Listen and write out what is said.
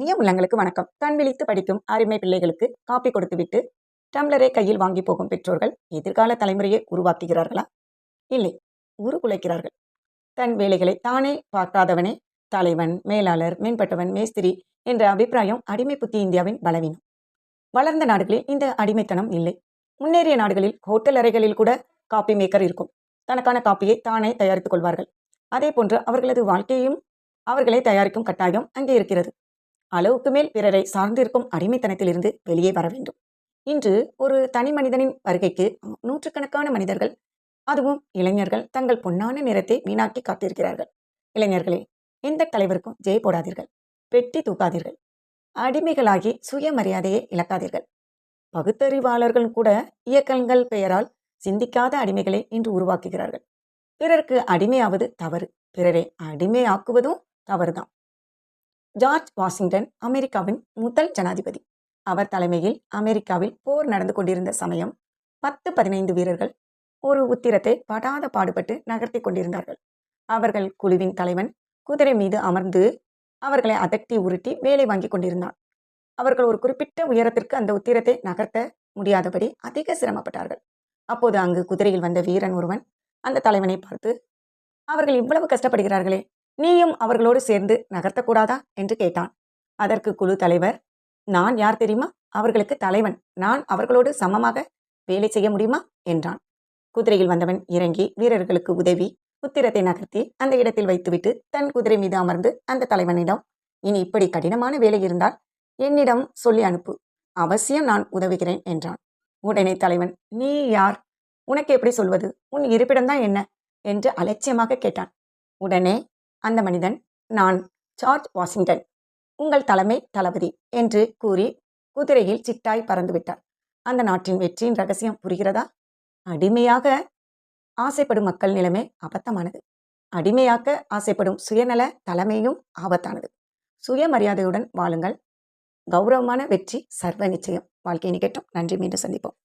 இனிய உள்ளங்களுக்கு வணக்கம். கண் விழித்து படிக்கும் அருமை பிள்ளைகளுக்கு காப்பி கொடுத்துவிட்டு டம்ளரை கையில் வாங்கி போகும் பெற்றோர்கள் எதிர்கால தலைமுறையை உருவாக்குகிறார்களா? இல்லை உருகுலைக்கிறார்கள் தன் வேலைகளை தானே பார்க்காதவனே தலைவன் மேலாளர் மேம்பட்டவன் மேஸ்திரி என்ற அபிப்பிராயம் அடிமை புத்தி இந்தியாவின் பலவீனம். வளர்ந்த நாடுகளில் இந்த அடிமைத்தனம் இல்லை. முன்னேறிய நாடுகளில் ஹோட்டல் அறைகளில் கூட காப்பி மேக்கர் இருக்கும். தனக்கான காப்பியை தானே தயாரித்துக் கொள்வார்கள். அதே போன்று அவர்களது வாழ்க்கையும் அவர்களை தயாரிக்கும் கட்டாயம் அங்கே இருக்கிறது. அளவுக்கு மேல் பிறரை சார்ந்திருக்கும் அடிமைத்தனத்திலிருந்து வெளியே வர வேண்டும். இன்று ஒரு தனி மனிதனின் வருகைக்கு நூற்றுக்கணக்கான மனிதர்கள் அதுவும் இளைஞர்கள் தங்கள் பொன்னான நிறத்தை வீணாக்கி காத்திருக்கிறார்கள். இளைஞர்களே எந்த தலைவருக்கும் ஜெய போடாதீர்கள். பெட்டி தூக்காதீர்கள். அடிமைகளாகி சுயமரியாதையை இழக்காதீர்கள். பகுத்தறிவாளர்கள் கூட இயக்கங்கள் பெயரால் சிந்திக்காத அடிமைகளை இன்று உருவாக்குகிறார்கள். பிறருக்கு அடிமையாவது தவறு. பிறரை அடிமையாக்குவதும் தவறுதான். ஜார்ஜ் வாஷிங்டன் அமெரிக்காவின் முதல் ஜனாதிபதி. அவர் தலைமையில் அமெரிக்காவில் போர் நடந்து கொண்டிருந்த சமயம் பத்து பதினைந்து வீரர்கள் ஒரு உத்திரத்தை படாத பாடுபட்டு நகர்த்தி கொண்டிருந்தார்கள். அவர்கள் குழுவின் தலைவன் குதிரை மீது அமர்ந்து அவர்களை அதட்டி உருட்டி வேலை வாங்கி கொண்டிருந்தார் அவர்கள் ஒரு குறிப்பிட்ட உயரத்திற்கு அந்த உத்திரத்தை நகர்த்த முடியாதபடி அதிக சிரமப்பட்டார்கள். அப்போது அங்கு குதிரையில் வந்த வீரன் ஒருவன் அந்த தலைவனை பார்த்து அவர்கள் இவ்வளவு கஷ்டப்படுகிறார்களே நீயும் அவர்களோடு சேர்ந்து நகர்த்தக்கூடாதா? என்று கேட்டான். அதற்கு குழு தலைவர் நான் யார் தெரியுமா? அவர்களுக்கு தலைவன். நான் அவர்களோடு சமமாக வேலை செய்ய முடியுமா? என்றான். குதிரையில் வந்தவன் இறங்கி வீரர்களுக்கு உதவி. உத்திரத்தை நகர்த்தி அந்த இடத்தில் வைத்துவிட்டு தன் குதிரை மீது அமர்ந்து அந்த தலைவனிடம் இனி இப்படி கடினமான வேலை இருந்தால் என்னிடம் சொல்லி அனுப்பு. அவசியம் நான் உதவுகிறேன் என்றான். உடனே தலைவன் நீ யார்? உனக்கு எப்படி சொல்வது? உன் இருப்பிடம்தான் என்ன? என்று அலட்சியமாக கேட்டான். உடனே அந்த மனிதன் நான் ஜார்ஜ் வாஷிங்டன் உங்கள் தலைமை தளபதி என்று கூறி குதிரையில் சிட்டாய் பறந்துவிட்டார் அந்த நாட்டின் வெற்றியின் ரகசியம் புரிகிறதா? அடிமையாக ஆசைப்படும் மக்கள் நிலைமை அபத்தமானது. அடிமையாக்க ஆசைப்படும் சுயநல தலைமையும் ஆபத்தானது. சுயமரியாதையுடன் வாழுங்கள். கௌரவமான வெற்றி சர்வ நிச்சயம். வாழ்க்கையை நிகட்டும் நன்றி. மீண்டும் சந்திப்போம்.